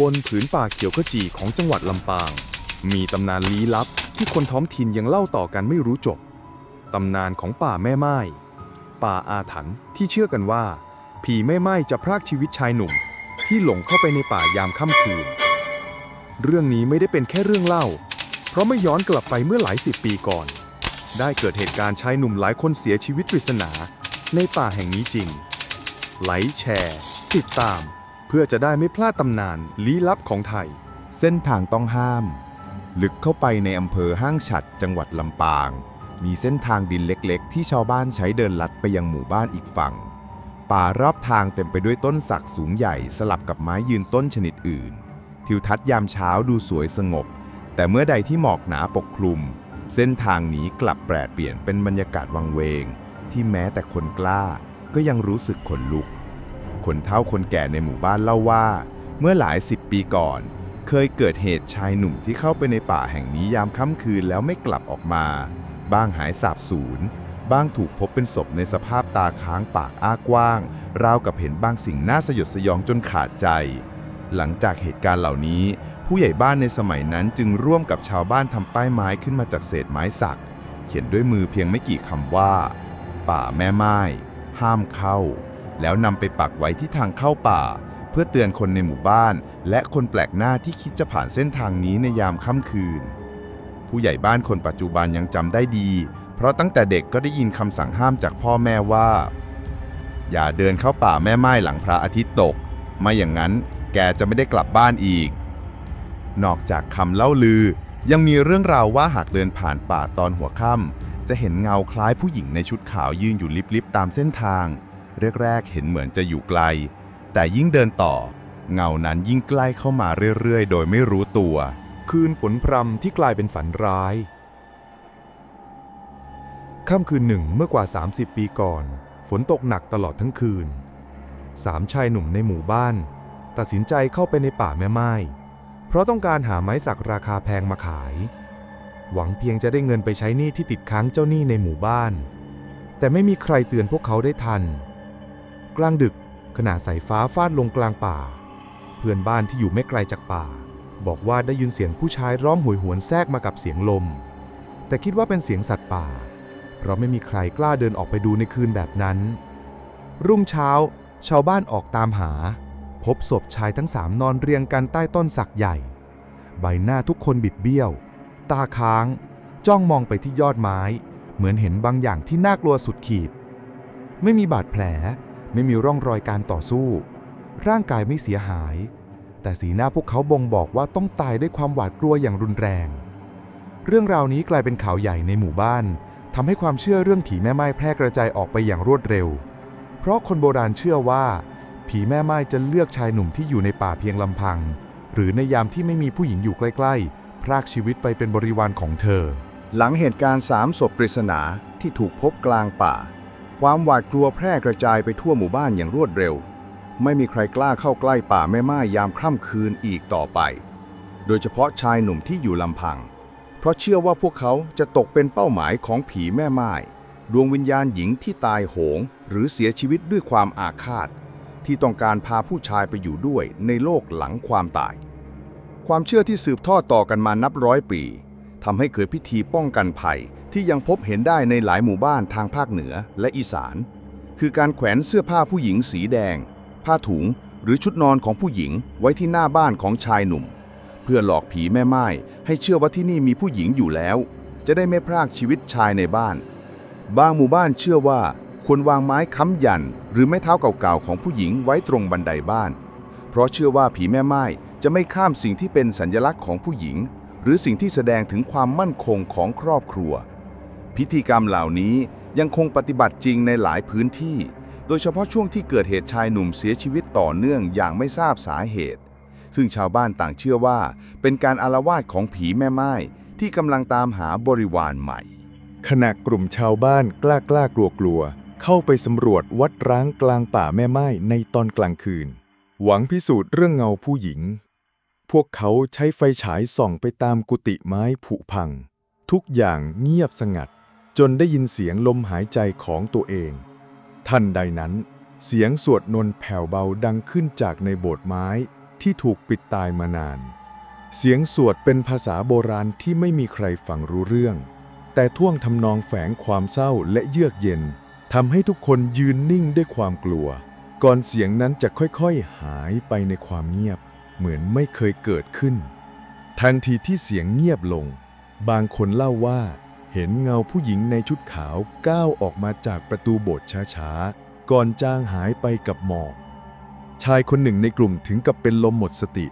บนผืนป่าเขียวขจีของจังหวัดลำปาง มีตำนานลี้ลับที่คนท้องถิ่นยังเล่าต่อกันไม่รู้จบ ตำนานของป่าแม่ไม้ ป่าอาถรรพ์ที่เชื่อกันว่า ผีแม่ไม้จะพรากชีวิตชายหนุ่ม ที่หลงเข้าไปในป่ายามค่ำคืน เรื่องนี้ไม่ได้เป็นแค่เรื่องเล่า เพราะไม่ย้อนกลับไปเมื่อหลายสิบปีก่อน ได้เกิดเหตุการณ์ชายหนุ่มหลายคนเสียชีวิตปริศนา ในป่าแห่งนี้จริง ไลค์แชร์ ติดตาม พื่อจะได้ไม่พลาดตำนานลี้ลับของไทย เส้นทางต้องห้าม ลึกเข้าไปในอำเภอห้างฉัดจังหวัดลำปาง มีเส้นทางดินเล็กๆ ที่ชาวบ้านใช้เดินลัดไปยังหมู่บ้านอีกฝั่ง ป่ารอบทางเต็มไปด้วยต้นสักสูงใหญ่สลับกับไม้ยืนต้นชนิดอื่น ทิวทัศน์ยามเช้าดูสวยสงบ แต่เมื่อใดที่หมอกหนาปกคลุม เส้นทางนี้กลับแปรเปลี่ยนเป็นบรรยากาศวังเวง ที่แม้แต่คนกล้าก็ยังรู้สึกขนลุก คนเฒ่าคนแก่ในหมู่บ้านเล่าว่า เมื่อหลายสิบปีก่อน เคยเกิดเหตุชายหนุ่มที่เข้าไปในป่าแห่งนี้ยามค่ำคืนแล้วไม่กลับออกมา บ้างหายสาบสูญบ้างถูกพบเป็นศพในสภาพตาค้างปากอ้ากว้าง ราวกับเห็นบางสิ่งน่าสยดสยองจนขาดใจ หลังจากเหตุการณ์เหล่านี้ ผู้ใหญ่บ้านในสมัยนั้นจึงร่วมกับชาวบ้านทำป้ายไม้ขึ้นมาจากเศษไม้สัก เขียนด้วยมือเพียงไม่กี่คำว่า ป่าแม่ไม้ห้ามเข้า แล้วนำไปปักไว้ที่ทางเข้าป่า เพื่อเตือนคนในหมู่บ้าน และคนแปลกหน้าที่คิดจะผ่านเส้นทางนี้ในยามค่ำคืน ผู้ใหญ่บ้านคนปัจจุบันยังจำได้ดี เพราะตั้งแต่เด็กก็ได้ยินคำสั่งห้ามจากพ่อแม่ว่า อย่าเดินเข้าป่าแม่ไม้หลังพระอาทิตย์ตก ไม่อย่างนั้นแกจะไม่ได้กลับบ้านอีก นอกจากคำเล่าลือ ยังมีเรื่องราวว่าหากเดินผ่านป่าตอนหัวค่ำจะเห็นเงาคล้ายผู้หญิงในชุดขาวยืนอยู่ลิบๆตามเส้นทาง แรกๆ เห็นเหมือนจะอยู่ไกล แต่ยิ่งเดินต่อ เงานั้นยิ่งใกล้เข้ามาเรื่อยๆ โดยไม่รู้ตัว คืนฝนพรำที่กลายเป็นฝันร้าย ค่ำคืนหนึ่งเมื่อกว่า 30 ปีก่อน ฝนตกหนักตลอดทั้งคืน สามชายหนุ่มในหมู่บ้าน ตัดสินใจเข้าไปในป่าแม่ไม้ เพราะต้องการหาไม้สักราคาแพงมาขาย หวังเพียงจะได้เงินไปใช้หนี้ที่ติดค้างเจ้าหนี้ในหมู่บ้านแต่ไม่มีใครเตือนพวกเขาได้ทัน กลางดึกขณะสายฟ้าฟาดลงกลางป่า เพื่อนบ้านที่อยู่ไม่ไกลจากป่า บอกว่าได้ยินเสียงผู้ชายร้องหวยหวนแทรกมากับเสียงลม แต่คิดว่าเป็นเสียงสัตว์ป่า เพราะไม่มีใครกล้าเดินออกไปดูในคืนแบบนั้น รุ่งเช้า ชาวบ้านออกตามหา พบศพชายทั้งสามนอนเรียงกันใต้ต้นสักใหญ่ ใบหน้าทุกคนบิดเบี้ยว ตาค้าง จ้องมองไปที่ยอดไม้ เหมือนเห็นบางอย่างที่น่ากลัวสุดขีด ไม่มีบาดแผล ไม่มีร่องรอยการต่อสู้ ร่างกายไม่เสียหาย แต่สีหน้าพวกเขาบ่งบอกว่าต้องตายด้วยความหวาดกลัวอย่างรุนแรง เรื่องราวนี้กลายเป็นข่าวใหญ่ในหมู่บ้านทำให้ความเชื่อเรื่องผีแม่ไม้แพร่กระจายออกไปอย่างรวดเร็ว เพราะคนโบราณเชื่อว่า ผีแม่ไม้จะเลือกชายหนุ่มที่อยู่ในป่าเพียงลำพัง หรือในยามที่ไม่มีผู้หญิงอยู่ใกล้ ๆ พรากชีวิตไปเป็นบริวารของเธอ หลังเหตุการณ์สามศพปริศนาที่ถูกพบกลางป่า ความหวาดกลัวแพร่กระจายไปทั่วหมู่บ้านอย่างรวดเร็ว ไม่มีใครกล้าเข้าใกล้ป่าแม่ไม้ยามค่ำคืนอีกต่อไป โดยเฉพาะชายหนุ่มที่อยู่ลำพัง เพราะเชื่อว่าพวกเขาจะตกเป็นเป้าหมายของผีแม่ไม้ดวงวิญญาณหญิงที่ตายโหง หรือเสียชีวิตด้วยความอาฆาต ที่ต้องการพาผู้ชายไปอยู่ด้วยในโลกหลังความตาย ความเชื่อที่สืบทอดต่อกันมานับร้อยปี ทำให้เกิดพิธีป้องกันภัย ที่ยังพบเห็นได้ในหลายหมู่บ้านทางภาคเหนือและอีสาน คือการแขวนเสื้อผ้าผู้หญิงสีแดง ผ้าถุง หรือชุดนอนของผู้หญิงไว้ที่หน้าบ้านของชายหนุ่ม เพื่อหลอกผีแม่ไม้ให้เชื่อว่าที่นี่มีผู้หญิงอยู่แล้ว จะได้ไม่พรากชีวิตชายในบ้าน บางหมู่บ้านเชื่อว่าควรวางไม้ค้ำยัน หรือไม้เท้าเก่าๆของผู้หญิงไว้ตรงบันไดบ้าน เพราะเชื่อว่าผีแม่ไม้จะไม่ข้ามสิ่งที่เป็นสัญลักษณ์ของผู้หญิง หรือสิ่งที่แสดงถึงความมั่นคงของครอบครัว พิธีกรรมเหล่านี้ยังคงปฏิบัติจริงในหลายพื้นที่ โดยเฉพาะช่วงที่เกิดเหตุชายหนุ่มเสียชีวิตต่อเนื่องอย่างไม่ทราบสาเหตุ ซึ่งชาวบ้านต่างเชื่อว่า เป็นการอารวาสของผีแม่ไม้ที่กำลังตามหาบริวารใหม่ ขณะกลุ่มชาวบ้านกล้ากล้ากลัวกลัวเข้าไปสำรวจวัดร้างกลางป่าแม่ไม้ในตอนกลางคืน หวังพิสูจน์เรื่องเงาผู้หญิง พวกเขาใช้ไฟฉายส่องไปตามกุฏิไม้ผุพัง ทุกอย่างเงียบสงัด จนได้ยินเสียงลมหายใจของตัวเอง ทันใดนั้น เสียงสวดนนต์แผ่วเบาดังขึ้นจากในโบสถ์ไม้ที่ถูกปิดตายมานาน เสียงสวดเป็นภาษาโบราณที่ไม่มีใครฟังรู้เรื่อง แต่ท่วงทำนองแฝงความเศร้าและเยือกเย็นทำให้ทุกคนยืนนิ่งด้วยความกลัว ก่อนเสียงนั้นจะค่อยๆ หายไปในความเงียบ เหมือนไม่เคยเกิดขึ้น ทันทีที่เสียงเงียบลง บางคนเล่าว่า เห็นเงาผู้หญิงในชุดขาวก้าวออกมาจากประตูโบสถ์ช้าๆ ก่อนจางหายไปกับหมอก ชายคนหนึ่งในกลุ่มถึงกับเป็นลมหมดสติ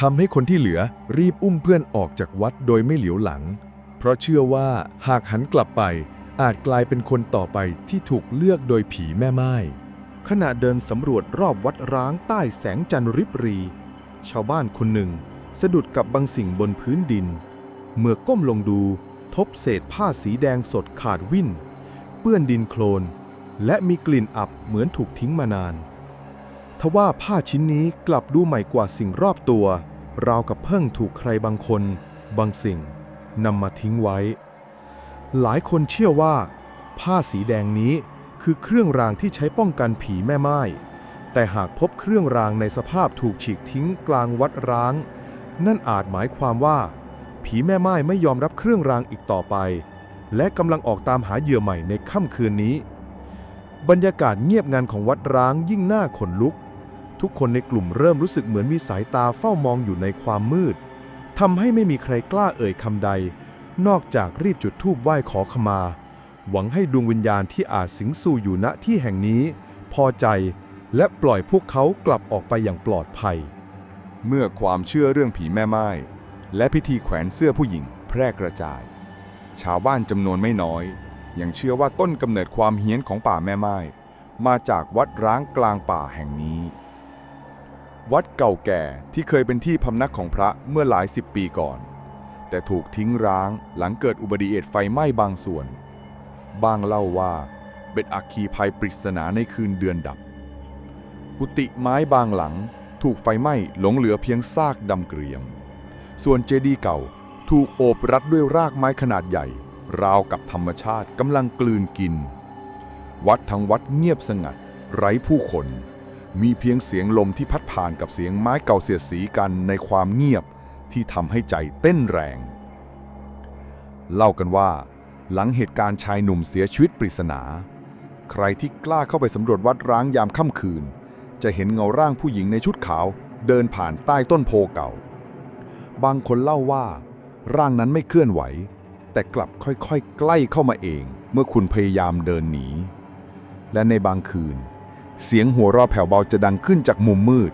ทำให้คนที่เหลือรีบอุ้มเพื่อนออกจากวัดโดยไม่เหลียวหลัง เพราะเชื่อว่าหากหันกลับไป อาจกลายเป็นคนต่อไปที่ถูกเลือกโดยผีแม่ไม้ขณะเดินสำรวจรอบวัดร้างใต้แสงจันทร์ริบรี ชาวบ้านคนหนึ่ง สะดุดกับบางสิ่งบนพื้นดิน เมื่อก้มลงดูทบเศษผ้าสีแดงสดขาดวิ่น เปื้อนดินโคลน และมีกลิ่นอับเหมือนถูกทิ้งมานาน ทว่าผ้าชิ้นนี้กลับดูใหม่กว่าสิ่งรอบตัว ราวกับเพิ่งถูกใครบางคน บางสิ่งนำมาทิ้งไว้ หลายคนเชื่อว่า ผ้าสีแดงนี้คือเครื่องรางที่ใช้ป้องกันผีแม่ไม้ แต่หากพบเครื่องรางในสภาพถูกฉีกทิ้งกลางวัดร้าง นั่นอาจหมายความว่า ผีแม่ไม้ไม่ยอมรับเครื่องรางอีกต่อไป และกำลังออกตามหาเหยื่อใหม่ในค่ำคืนนี้ บรรยากาศเงียบงันของวัดร้างยิ่งน่าขนลุก ทุกคนในกลุ่มเริ่มรู้สึกเหมือนมีสายตาเฝ้ามองอยู่ในความมืดทำให้ไม่มีใครกล้าเอ่ยคำใด นอกจากรีบจุดธูปไหว้ขอขมา หวังให้ดวงวิญญาณที่อาจสิงสู่อยู่ณที่แห่งนี้ พอใจ และปล่อยพวกเขากลับออกไปอย่างปลอดภัย เมื่อความเชื่อเรื่องผีแม่ไม้และพิธีแขวนเสื้อผู้หญิงแพร่กระจาย ชาวบ้านจำนวนไม่น้อย ยังเชื่อว่าต้นกำเนิดความเฮี้ยนของป่าแม่ไม้มาจากวัดร้างกลางป่าแห่งนี้ วัดเก่าแก่ที่เคยเป็นที่พำนักของพระเมื่อหลายสิบปีก่อน แต่ถูกทิ้งร้างหลังเกิดอุบัติเหตุไฟไหม้บางส่วน บางเล่าว่า เป็นอัคคีภัยปริศนาในคืนเดือนดับ กุฏิไม้บางหลัง ถูกไฟไหม้หลงเหลือเพียงซากดำเกรียม ส่วนเจดีย์เก่าถูกโอบรัดด้วยรากไม้ขนาดใหญ่ ราวกับธรรมชาติกำลังกลืนกิน วัดทั้งวัดเงียบสงัด ไร้ผู้คน มีเพียงเสียงลมที่พัดผ่านกับเสียงไม้เก่าเสียดสีกันในความเงียบที่ทำให้ใจเต้นแรง เล่ากันว่า หลังเหตุการณ์ชายหนุ่มเสียชีวิตปริศนา ใครที่กล้าเข้าไปสำรวจวัดร้างยามค่ำคืน จะเห็นเงาร่างผู้หญิงในชุดขาว เดินผ่านใต้ต้นโพเก่า บางคนเล่าว่า ร่างนั้นไม่เคลื่อนไหว แต่กลับค่อยๆ ใกล้เข้ามาเอง เมื่อคุณพยายามเดินหนี และในบางคืน เสียงหัวเราะแผ่วเบาจะดังขึ้นจากมุมมืด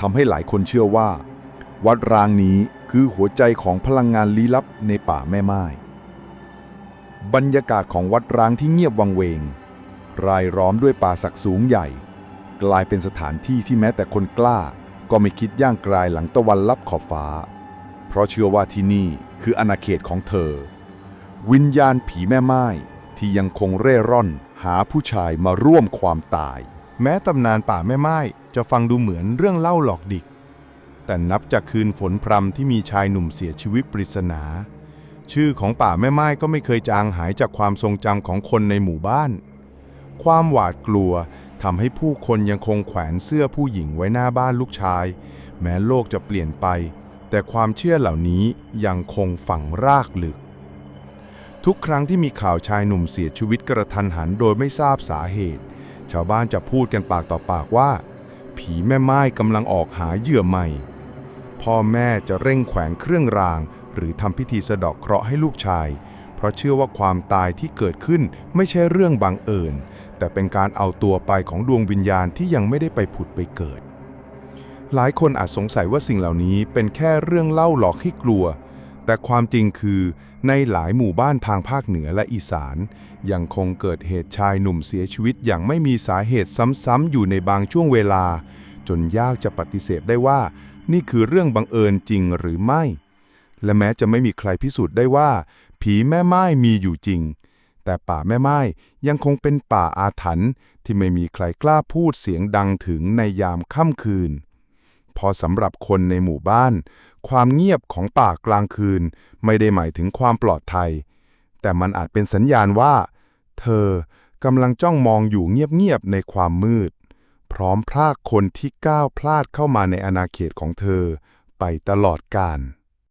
ทำให้หลายคนเชื่อว่า วัดร้างนี้คือหัวใจของพลังงานลี้ลับในป่าแม่ไม้บรรยากาศของวัดร้างที่เงียบวังเวง รายล้อมด้วยป่าสักสูงใหญ่ กลายเป็นสถานที่ที่แม้แต่คนกล้า ก็ไม่คิดย่างกลายหลังตะวันลับขอบฟ้า เพราะเชื่อว่าที่นี่คืออาณาเขตของเธอ วิญญาณผีแม่ไม้ที่ยังคงเร่ร่อนหาผู้ชายมาร่วมความตาย แม้ตำนานป่าแม่ไม้จะฟังดูเหมือนเรื่องเล่าหลอกดิก แต่นับจากคืนฝนพรำที่มีชายหนุ่มเสียชีวิตปริศนา ชื่อของป่าแม่ไม้ก็ไม่เคยจางหายจากความทรงจำของคนในหมู่บ้าน ความหวาดกลัว ทำให้ผู้คนยังคงแขวนเสื้อผู้หญิงไว้หน้าบ้านลูกชาย แม้โลกจะเปลี่ยนไป แต่ความเชื่อเหล่านี้ยังคงฝังรากลึก ทุกครั้งที่มีข่าวชายหนุ่มเสียชีวิตกระทันหันโดยไม่ทราบสาเหตุ ชาวบ้านจะพูดกันปากต่อปากว่า ผีแม่ไม้กำลังออกหาเหยื่อใหม่ พ่อแม่จะเร่งแขวนเครื่องราง หรือทำพิธีสะเดาะเคราะห์ให้ลูกชาย เพราะเชื่อว่าความตายที่เกิดขึ้นไม่ใช่เรื่องบังเอิญ แต่เป็นการเอาตัวไปของดวงวิญญาณที่ยังไม่ได้ไปผุดไปเกิด หลายคนอาจสงสัยว่าสิ่งเหล่านี้เป็นแค่เรื่องเล่าหลอกให้กลัว แต่ความจริงคือในหลายหมู่บ้านทางภาคเหนือและอีสาน ยังคงเกิดเหตุชายหนุ่มเสียชีวิตอย่างไม่มีสาเหตุซ้ำๆอยู่ในบางช่วงเวลา จนยากจะปฏิเสธได้ว่า นี่คือเรื่องบังเอิญจริงหรือไม่ และแม้จะไม่มีใครพิสูจน์ได้ว่า ผีแม่ไม้มีอยู่จริง แต่ป่าแม่ไม้ยังคงเป็นป่าอาถรรพ์ที่ไม่มีใครกล้าพูดเสียงดังถึงในยามค่ำคืน พอสำหรับคนในหมู่บ้าน ความเงียบของป่ากลางคืน ไม่ได้หมายถึงความปลอดภัย แต่มันอาจเป็นสัญญาณว่า เธอกำลังจ้องมองอยู่เงียบๆในความมืด พร้อมพรากคนที่ก้าวพลาดเข้ามาในอาณาเขตของเธอไปตลอดกาล